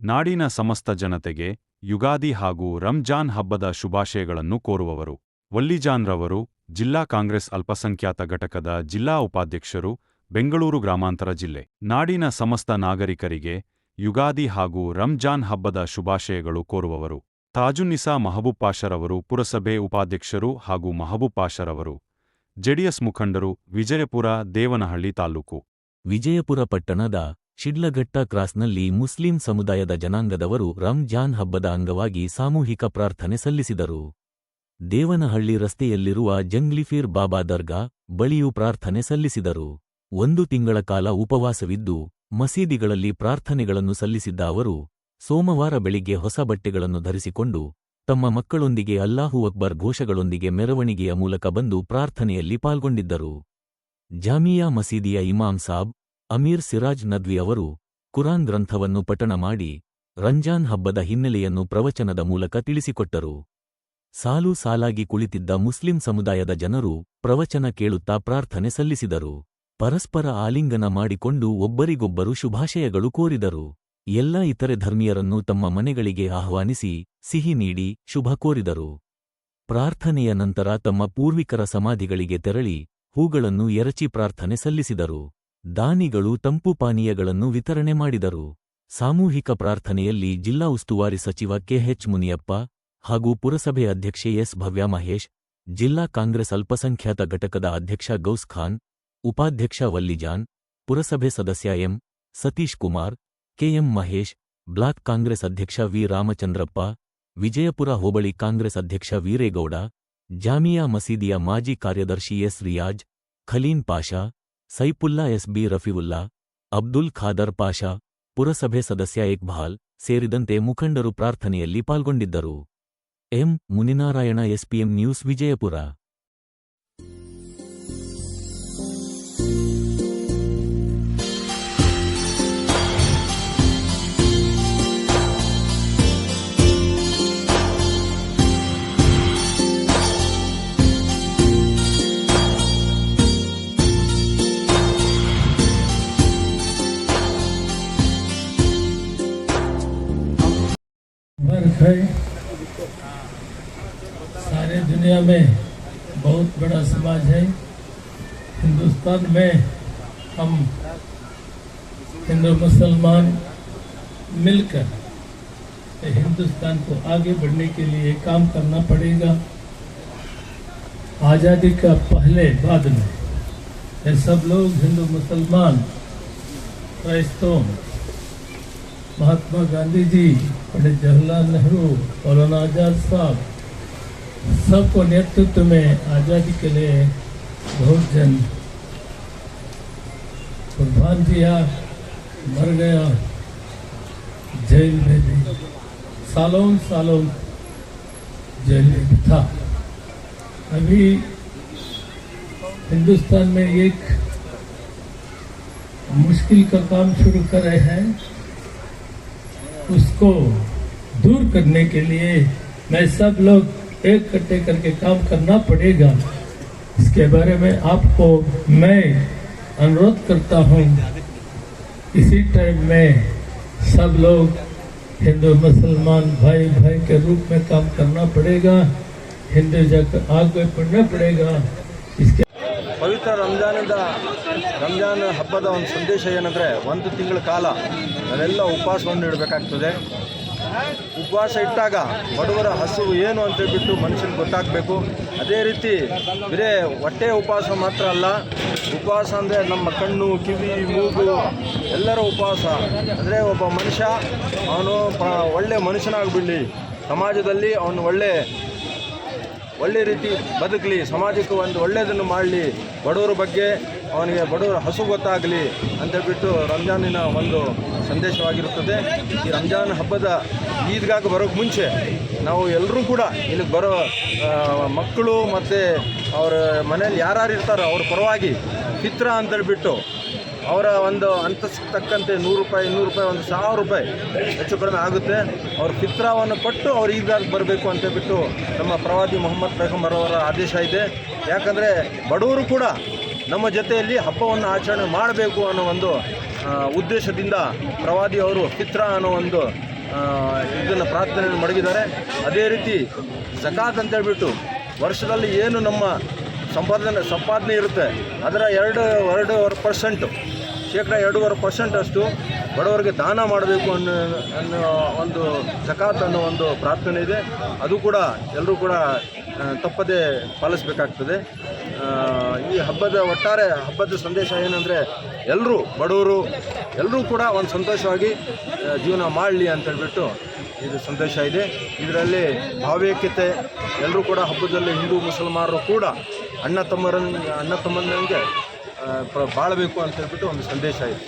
ನಾಡಿನ ಸಮಸ್ತ ಜನತೆಗೆ ಯುಗಾದಿ ಹಾಗೂ ರಂಜಾನ್ ಹಬ್ಬದ ಶುಭಾಶಯಗಳನ್ನು ಕೋರುವವರು. ವಲ್ಲಿಜಾನ್ರವರು, ಜಿಲ್ಲಾ ಕಾಂಗ್ರೆಸ್ ಅಲ್ಪಸಂಖ್ಯಾತ ಘಟಕದ ಜಿಲ್ಲಾ ಉಪಾಧ್ಯಕ್ಷರು, ಬೆಂಗಳೂರು ಗ್ರಾಮಾಂತರ ಜಿಲ್ಲೆ. ನಾಡಿನ ಸಮಸ್ತ ನಾಗರಿಕರಿಗೆ ಯುಗಾದಿ ಹಾಗೂ ರಂಜಾನ್ ಹಬ್ಬದ ಶುಭಾಶಯಗಳು ಕೋರುವವರು. ತಾಜುನ್ನಿಸಾ ಮಹಬೂಬ್ ಪಾಷರವರು ಪುರಸಭೆ ಉಪಾಧ್ಯಕ್ಷರು ಹಾಗೂ ಮಹಬೂಬ್ ಪಾಷರವರು ಜೆಡಿಎಸ್ ಮುಖಂಡರು ವಿಜಯಪುರ, ದೇವನಹಳ್ಳಿ ತಾಲೂಕು. ವಿಜಯಪುರ ಪಟ್ಟಣದ ಶಿಡ್ಲಘಟ್ಟ ಕ್ರಾಸ್ನಲ್ಲಿ ಮುಸ್ಲಿಂ ಸಮುದಾಯದ ಜನಾಂಗದವರು ರಂಜಾನ್ ಹಬ್ಬದ ಅಂಗವಾಗಿ ಸಾಮೂಹಿಕ ಪ್ರಾರ್ಥನೆ ಸಲ್ಲಿಸಿದರು. ದೇವನಹಳ್ಳಿ ರಸ್ತೆಯಲ್ಲಿರುವ ಜಂಗ್ಲಿಫೀರ್ ಬಾಬಾ ದರ್ಗಾ ಬಳಿಯೂ ಪ್ರಾರ್ಥನೆ ಸಲ್ಲಿಸಿದರು. ಒಂದು ತಿಂಗಳ ಕಾಲ ಉಪವಾಸವಿದ್ದು, ಮಸೀದಿಗಳಲ್ಲಿ ಪ್ರಾರ್ಥನೆಗಳನ್ನು ಸಲ್ಲಿಸಿದ್ದ ಅವರು, ಸೋಮವಾರ ಬೆಳಿಗ್ಗೆ ಹೊಸ ಬಟ್ಟೆಗಳನ್ನು ಧರಿಸಿಕೊಂಡು, ತಮ್ಮ ಮಕ್ಕಳೊಂದಿಗೆ ಅಲ್ಲಾಹು ಅಕ್ಬರ್ ಘೋಷಗಳೊಂದಿಗೆ ಮೆರವಣಿಗೆಯ ಮೂಲಕ ಬಂದು ಪ್ರಾರ್ಥನೆಯಲ್ಲಿ ಪಾಲ್ಗೊಂಡಿದ್ದರು. ಜಾಮಿಯಾ ಮಸೀದಿಯ ಇಮಾಮ್ ಸಾಬ್ ಅಮೀರ್ ಸಿರಾಜ್ ನದ್ವಿ ಅವರು ಕುರಾನ್ ಗ್ರಂಥವನ್ನು ಪಠಣ ಮಾಡಿ ರಂಜಾನ್ ಹಬ್ಬದ ಹಿನ್ನೆಲೆಯನ್ನು ಪ್ರವಚನದ ಮೂಲಕ ತಿಳಿಸಿಕೊಟ್ಟರು. ಸಾಲು ಸಾಲಾಗಿ ಕುಳಿತಿದ್ದ ಮುಸ್ಲಿಂ ಸಮುದಾಯದ ಜನರು ಪ್ರವಚನ ಕೇಳುತ್ತಾ ಪ್ರಾರ್ಥನೆ ಸಲ್ಲಿಸಿದರು. ಪರಸ್ಪರ ಆಲಿಂಗನ ಮಾಡಿಕೊಂಡು ಒಬ್ಬರಿಗೊಬ್ಬರು ಶುಭಾಶಯಗಳು ಕೋರಿದರು. ಎಲ್ಲ ಇತರೆ ಧರ್ಮೀಯರನ್ನು ತಮ್ಮ ಮನೆಗಳಿಗೆ ಆಹ್ವಾನಿಸಿ ಸಿಹಿ ನೀಡಿ ಶುಭ ಕೋರಿದರು. ಪ್ರಾರ್ಥನೆಯ ನಂತರ ತಮ್ಮ ಪೂರ್ವಿಕರ ಸಮಾಧಿಗಳಿಗೆ ತೆರಳಿ ಹೂಗಳನ್ನು ಎರಚಿ ಪ್ರಾರ್ಥನೆ ಸಲ್ಲಿಸಿದರು. ದಾನಿಗಳು ತಂಪು ಪಾನೀಯಗಳನ್ನು ವಿತರಣೆ ಮಾಡಿದರು. ಸಾಮೂಹಿಕ ಪ್ರಾರ್ಥನೆಯಲ್ಲಿ ಜಿಲ್ಲಾ ಉಸ್ತುವಾರಿ ಸಚಿವ ಕೆಎಚ್ ಮುನಿಯಪ್ಪ ಹಾಗೂ ಪುರಸಭೆ ಅಧ್ಯಕ್ಷೆ ಎಸ್. ಭವ್ಯ ಮಹೇಶ್, ಜಿಲ್ಲಾ ಕಾಂಗ್ರೆಸ್ ಅಲ್ಪಸಂಖ್ಯಾತ ಘಟಕದ ಅಧ್ಯಕ್ಷ ಗೌಸ್ ಖಾನ್, ಉಪಾಧ್ಯಕ್ಷ ವಲ್ಲಿಜಾನ್, ಪುರಸಭೆ ಸದಸ್ಯ M. Satish Kumar KM Mahesh, block Congress ಅಧ್ಯಕ್ಷ ವಿ. ರಾಮಚಂದ್ರಪ್ಪ, ವಿಜಯಪುರ ಹೋಬಳಿ ಕಾಂಗ್ರೆಸ್ ಅಧ್ಯಕ್ಷ ವೀರೇಗೌಡ, ಜಾಮಿಯಾ ಮಸೀದಿಯ ಮಾಜಿ ಕಾರ್ಯದರ್ಶಿ S. Riyaz, Khaleen Pasha Saifulla S B Rafiulla, Abdul Khader Pasha, ಪುರಸಭೆ ಸದಸ್ಯ ಇಕ್ಬಾಲ್ ಸೇರಿದಂತೆ ಮುಖಂಡರು ಪ್ರಾರ್ಥನೆಯಲ್ಲಿ ಪಾಲ್ಗೊಂಡಿದ್ದರು. M. Muninarayana SPM news Vijayapura. है। सारे दुनिया में बहुत बड़ा समाज है। हिंदुस्तान में हम हिंदू मुसलमान मिलकर हिंदुस्तान को आगे बढ़ने के लिए काम करना पड़ेगा। आज़ादी का पहले बाद में ये सब लोग हिंदू मुसलमान क्राइस्तों महात्मा गांधी जी पंडित जवाहरलाल नेहरू, मौलाना आज़ाद साहब, सबको नेतृत्व में आज़ादी के लिए बहुत जन कुर्बान दिया मर गया, जेल में भी। सालों सालों जेल में भी था। अभी हिंदुस्तान में एक मुश्किल का काम शुरू कर रहे हैं। उसको दूर करने के लिए मैं सब लोग एक इकट्ठे करके काम करना पड़ेगा। इसके बारे में आपको मैं अनुरोध करता हूँ। इसी टाइम में सब लोग हिंदू, मुसलमान भाई भाई के रूप में काम करना पड़ेगा। हिंदू जगह आगे बढ़ना पड़ेगा। इसके ಪವಿತ್ರ ರಂಜಾನದ ರಂಜಾನ್ ಹಬ್ಬದ ಒಂದು ಸಂದೇಶ ಏನಂದರೆ ಒಂದು ತಿಂಗಳ ಕಾಲ ನಾವೆಲ್ಲ ಉಪವಾಸವನ್ನು ಇಡಬೇಕಾಗ್ತದೆ ಉಪವಾಸ ಇಟ್ಟಾಗ ಬಡವರ ಹಸಿವು ಏನು ಅಂತ ಹೇಳ್ಬಿಟ್ಟು ಮನುಷ್ಯನಿಗೆ ಗೊತ್ತಾಗಬೇಕು. ಅದೇ ರೀತಿ ಬರೇ ಹೊಟ್ಟೆ ಉಪವಾಸ ಮಾತ್ರ ಅಲ್ಲ, ಉಪವಾಸ ಅಂದರೆ ನಮ್ಮ ಕಣ್ಣು, ಕಿವಿ, ಮೂಗು, ಎಲ್ಲರ ಉಪವಾಸ. ಅಂದರೆ ಒಬ್ಬ ಮನುಷ್ಯ, ಅವನು ಒಳ್ಳೆ ಮನುಷ್ಯನಾಗ್ಬಿಡಲಿ. ಸಮಾಜದಲ್ಲಿ ಅವನು ಒಳ್ಳೆ ಒಳ್ಳೆ ರೀತಿ ಬದುಕಲಿ, ಸಮಾಜಕ್ಕೆ ಒಂದು ಒಳ್ಳೆಯದನ್ನು ಮಾಡಲಿ, ಬಡವರ ಬಗ್ಗೆ ಅವನಿಗೆ ಬಡವರ ಹಸು ಗೊತ್ತಾಗಲಿ ಅಂತೇಳ್ಬಿಟ್ಟು ರಂಜಾನಿನ ಒಂದು ಸಂದೇಶವಾಗಿರುತ್ತದೆ. ಈ ರಂಜಾನ್ ಹಬ್ಬದ ಈದ್ಗಾಗ ಬರೋಕ್ಕೆ ಮುಂಚೆ ನಾವು ಎಲ್ಲರೂ ಕೂಡ ಇಲ್ಲಿಗೆ ಬರೋ ಮಕ್ಕಳು ಮತ್ತು ಅವರ ಮನೇಲಿ ಯಾರ್ಯಾರು ಇರ್ತಾರೋ ಅವ್ರ ಪರವಾಗಿ ಚಿತ್ರ ಅಂತೇಳ್ಬಿಟ್ಟು ಅವರ ಒಂದು ಅಂತಸ್ತಿಗೆ ತಕ್ಕಂತೆ ನೂರು ರೂಪಾಯಿ, ಇನ್ನೂರು ರೂಪಾಯಿ, ಒಂದು ಸಾವಿರ ರೂಪಾಯಿ ಹೆಚ್ಚು ಕಡಿಮೆ ಆಗುತ್ತೆ. ಅವ್ರ ಪಿತ್ರವನ್ನು ಕೊಟ್ಟು ಅವ್ರು ಈಗಾಗ ಬರಬೇಕು ಅಂತ ಬಿಟ್ಟು ನಮ್ಮ ಪ್ರವಾದಿ ಮೊಹಮ್ಮದ್ ಪೈಗಂಬರ್ ಅವರ ಆದೇಶ ಇದೆ. ಯಾಕಂದರೆ ಬಡವರು ಕೂಡ ನಮ್ಮ ಜೊತೆಯಲ್ಲಿ ಹಬ್ಬವನ್ನು ಆಚರಣೆ ಮಾಡಬೇಕು ಅನ್ನೋ ಒಂದು ಉದ್ದೇಶದಿಂದ ಪ್ರವಾದಿ ಅವರು ಪಿತ್ರ ಅನ್ನೋ ಒಂದು ಇದನ್ನು ಪ್ರಾರ್ಥನೆಯನ್ನು ಮಡಗಿದ್ದಾರೆ. ಅದೇ ರೀತಿ ಜಕಾತ್ ಅಂತ ಹೇಳ್ಬಿಟ್ಟು ವರ್ಷದಲ್ಲಿ ಏನು ನಮ್ಮ ಸಂಪಾದನೆ ಸಂಪಾದನೆ ಇರುತ್ತೆ. ಅದರ ಎರಡು ಎರಡೂವರೆ ಪರ್ಸೆಂಟು ಶೇಕಡ ಎರಡೂವರೆ ಪರ್ಸೆಂಟ್ ಅಷ್ಟು ಬಡವರಿಗೆ ದಾನ ಮಾಡಬೇಕು ಅನ್ನೋ ಅನ್ನೋ ಒಂದು ಜಕಾತ್ ಅನ್ನೋ ಒಂದು ಪ್ರಾರ್ಥನೆ ಇದೆ. ಅದು ಕೂಡ ಎಲ್ಲರೂ ಕೂಡ ತಪ್ಪದೇ ಪಾಲಿಸಬೇಕಾಗ್ತದೆ. ಈ ಹಬ್ಬದ ಒಟ್ಟಾರೆ ಹಬ್ಬದ ಸಂದೇಶ ಏನಂದರೆ ಎಲ್ಲರೂ ಬಡವರು ಎಲ್ಲರೂ ಕೂಡ ಒಂದು ಸಂತೋಷವಾಗಿ ಜೀವನ ಮಾಡಲಿ ಅಂತ ಹೇಳ್ಬಿಟ್ಟು ಇದು ಸಂದೇಶ ಇದೆ. ಇದರಲ್ಲಿ ಭಾವೈಕ್ಯತೆ ಎಲ್ಲರೂ ಕೂಡ ಹಬ್ಬದಲ್ಲಿ ಹಿಂದೂ, ಮುಸಲ್ಮಾನರು ಕೂಡ ಅಣ್ಣ ತಮ್ಮರನ್ನು ಅಣ್ಣ ತಮ್ಮನಂಗೆ ಬಾಳಬೇಕು ಅಂತ ಹೇಳ್ಬಿಟ್ಟು ಒಂದು ಸಂದೇಶ ಇದೆ